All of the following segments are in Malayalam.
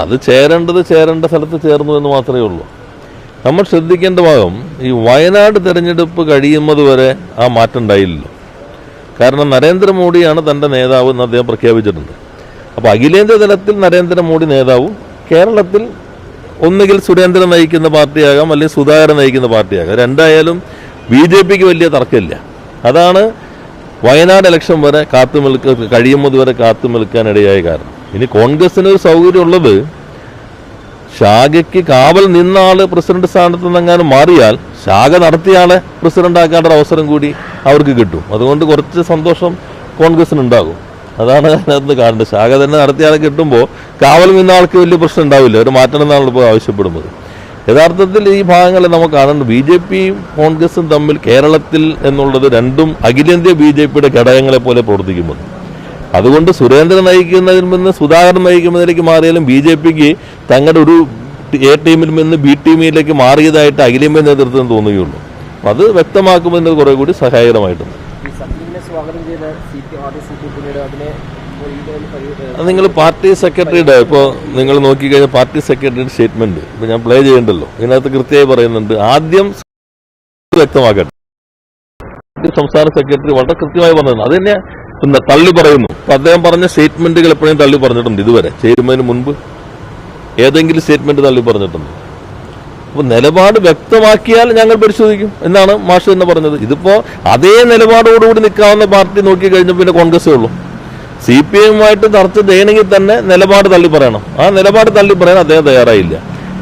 അത് ചേരേണ്ടത് ചേരേണ്ട സ്ഥലത്ത് ചേർന്നു എന്ന് മാത്രമേ ഉള്ളൂ. നമ്മൾ ശ്രദ്ധിക്കേണ്ട ഭാഗം ഈ വയനാട് തെരഞ്ഞെടുപ്പ് കഴിയുന്നത് വരെ ആ മാറ്റം ഉണ്ടായില്ലല്ലോ. കാരണം നരേന്ദ്രമോദിയാണ് തന്റെ നേതാവ് എന്ന് അദ്ദേഹം പ്രഖ്യാപിച്ചിട്ടുണ്ട്. അപ്പോൾ അഖിലേന്ത്യാ തലത്തിൽ നരേന്ദ്രമോദി നേതാവും കേരളത്തിൽ ഒന്നുകിൽ സുരേന്ദ്രൻ നയിക്കുന്ന പാർട്ടിയാകാം അല്ലെങ്കിൽ സുധാകരൻ നയിക്കുന്ന പാർട്ടിയാകാം. രണ്ടായാലും ബി ജെ പിക്ക് വലിയ തർക്കമില്ല. അതാണ് വയനാട് ഇലക്ഷൻ വരെ കാത്തു നിൽക്ക കഴിയുന്നത് വരെ കാത്തു നിൽക്കാനിടയായ കാരണം. ഇനി കോൺഗ്രസിന് ഒരു സൗകര്യമുള്ളത് ഷാഗയ്ക്ക് കാവൽ നിന്ന ആൾ പ്രസിഡന്റ് സ്ഥാനത്ത് നിന്നെങ്ങാനും മാറിയാൽ ശാഖ നടത്തിയ ആളെ പ്രസിഡന്റ് അവസരം കൂടി അവർക്ക് കിട്ടും. അതുകൊണ്ട് കുറച്ച് സന്തോഷം കോൺഗ്രസിന് ഉണ്ടാകും അതാണ് അതിനകത്ത് കാണേണ്ടത്. ശാഖ തന്നെ നടത്തിയ ആളെ കിട്ടുമ്പോൾ കാവൽ നിന്ന ആൾക്ക് വലിയ പ്രശ്നം ഉണ്ടാവില്ല. ഒരു മാറ്റണം എന്നാണ് ഇപ്പോൾ ആവശ്യപ്പെടുന്നത്. യഥാർത്ഥത്തിൽ ഈ ഭാഗങ്ങളെ നമുക്ക് കാണുന്നുണ്ട്. ബി ജെ പിയും കോൺഗ്രസും തമ്മിൽ കേരളത്തിൽ എന്നുള്ളത് രണ്ടും അഖിലേന്ത്യാ ബി ജെ പിയുടെ ഘടകങ്ങളെ പോലെ പ്രവർത്തിക്കുമ്പോൾ അതുകൊണ്ട് സുരേന്ദ്രൻ നയിക്കുന്നതിൽ നിന്ന് സുധാകരൻ നയിക്കുന്നതിലേക്ക് മാറിയാലും ബി ജെ പിക്ക് തങ്ങളുടെ ഒരു എ ടീമിൽ നിന്ന് ബി ടീമിലേക്ക് മാറിയതായിട്ട് അഖിലേന്ത്യാ നേതൃത്വം തോന്നുകയുള്ളൂ. അത് വ്യക്തമാക്കുന്നതിന് കുറെ കൂടി സഹായകരമായിട്ടുണ്ട്. നിങ്ങൾ പാർട്ടി സെക്രട്ടറിയുടെ ഇപ്പോൾ നിങ്ങൾ നോക്കിക്കഴിഞ്ഞാൽ പാർട്ടി സെക്രട്ടറിയുടെ സ്റ്റേറ്റ്മെന്റ്. ഇപ്പോൾ ഞാൻ പ്ലേ ചെയ്യണ്ടല്ലോ. ഇതിനകത്ത് കൃത്യമായി പറയുന്നുണ്ട് ആദ്യം വ്യക്തമാക്കട്ടെ. സംസ്ഥാന സെക്രട്ടറി വളരെ കൃത്യമായി പറഞ്ഞത് അത് തന്നെ പിന്നെ തള്ളി പറയുന്നു. അദ്ദേഹം പറഞ്ഞ സ്റ്റേറ്റ്മെന്റുകൾ എപ്പോഴും തള്ളി പറഞ്ഞിട്ടുണ്ട് ഇതുവരെ. ചേരുന്നതിന് മുൻപ് ഏതെങ്കിലും സ്റ്റേറ്റ്മെന്റ് തള്ളി പറഞ്ഞിട്ടുണ്ട്. അപ്പൊ നിലപാട് വ്യക്തമാക്കിയാൽ ഞങ്ങൾ പരിശോധിക്കും. എന്നാണ് മാഷ് തന്നെ പറഞ്ഞത്. ഇതിപ്പോ അതേ നിലപാടോടുകൂടി നിൽക്കാവുന്ന പാർട്ടി നോക്കി കഴിഞ്ഞപ്പോൾ പിന്നെ കോൺഗ്രസേ ഉള്ളൂ. സി പി എമ്മുമായിട്ട് ചർച്ച ചെയ്യണമെങ്കിൽ തന്നെ നിലപാട് തള്ളി പറയണം. ആ നിലപാട് തള്ളി പറയാൻ അദ്ദേഹം തയ്യാറായില്ല.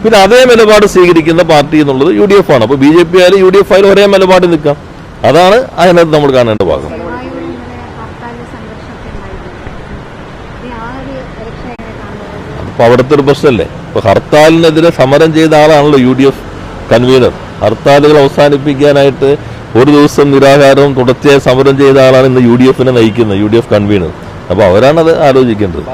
പിന്നെ അതേ നിലപാട് സ്വീകരിക്കുന്ന പാർട്ടി എന്നുള്ളത് യു ഡി എഫ് ആണ്. അപ്പൊ ബി ജെ പി ആയാലും യു ഡി എഫ് ആയാലും ഒരേ നിലപാട് നിൽക്കാം. അതാണ് അതിനകത്ത് നമ്മൾ കാണേണ്ട ഭാഗം ഗുരുവായൂർ ഇന്നലെ ഹർത്താലിൽ സംഘർഷമൊക്കെ ഉണ്ടായിരുന്നു ഈ ആ ഒരു ഇലക്ഷൻ എങ്ങനെ കാണുന്നത് അപ്പൊ അവിടുത്തെ ഒരു പ്രശ്നമല്ലേ ഇപ്പോൾ ഹർത്താലിനെതിരെ സമരം ചെയ്ത ആളാണല്ലോ യു ഡി എഫ് കൺവീനർ. ഹർത്താലുകൾ അവസാനിപ്പിക്കാനായിട്ട് ഒരു ദിവസം നിരാഹാരവും തുടർച്ചയായി സമരം ചെയ്ത ആളാണ് ഇന്ന് യു ഡി എഫിനെ നയിക്കുന്നത് യു ഡി എഫ് കൺവീനർ. അപ്പോൾ അവരാണത് ആലോചിക്കേണ്ടത്.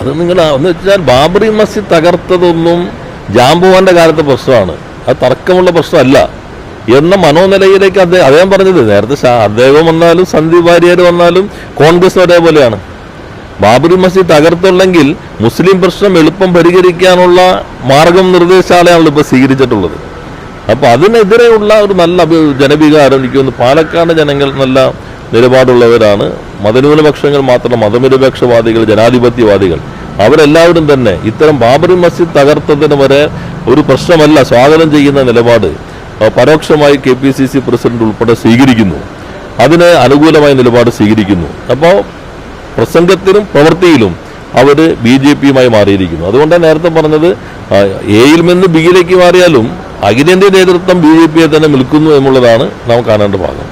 അത് നിങ്ങൾ എന്ന് വെച്ചാൽ ബാബറി മസ്ജിദ് തകർത്തതൊന്നും ജാംബുവാന്റെ കാലത്തെ പ്രശ്നമാണ്. അത് തർക്കമുള്ള പ്രശ്നമല്ല. എന്ന മനോനിലയിലേക്ക് അദ്ദേഹം അദ്ദേഹം പറഞ്ഞത് നേരത്തെ അദ്ദേഹം വന്നാലും സന്ദീപ് വാര്യർ വന്നാലും കോൺഗ്രസ് ഒരേപോലെയാണ്. ബാബറി മസ്ജിദ് തകർത്തുള്ളെങ്കിൽ മുസ്ലിം പ്രശ്നം എളുപ്പം പരിഹരിക്കാനുള്ള മാർഗം നിർദ്ദേശാലയാണല്ലോ ഇപ്പോൾ സ്വീകരിച്ചിട്ടുള്ളത്. അപ്പൊ അതിനെതിരെയുള്ള ഒരു നല്ല ജനവികാരം എനിക്ക് തോന്നുന്നു പാലക്കാട് ജനങ്ങൾ നല്ല നിലപാടുള്ളവരാണ്. മതന്യൂനപക്ഷങ്ങൾ മാത്രം മതനിരപേക്ഷവാദികൾ ജനാധിപത്യവാദികൾ. അവരെല്ലാവരും തന്നെ ഇത്തരം ബാബറി മസ്ജിദ് തകർത്തതിന് വരെ ഒരു പ്രശ്നമല്ല സ്വാഗതം ചെയ്യുന്ന നിലപാട്. പരോക്ഷമായി K P C C president ഉൾപ്പെടെ സ്വീകരിക്കുന്നു. അതിന് അനുകൂലമായ നിലപാട് സ്വീകരിക്കുന്നു. അപ്പോൾ പ്രസംഗത്തിലും പ്രവൃത്തിയിലും അവർ ബി ജെ പിയുമായി മാറിയിരിക്കുന്നു. അതുകൊണ്ടാണ് നേരത്തെ പറഞ്ഞത് എയിൽ നിന്ന് ബിയിലേക്ക് മാറിയാലും അഖിലേന്ത്യാ നേതൃത്വം ബി ജെ പിയെ തന്നെ നിൽക്കുന്നു എന്നുള്ളതാണ് നാം കാണേണ്ട ഭാഗം.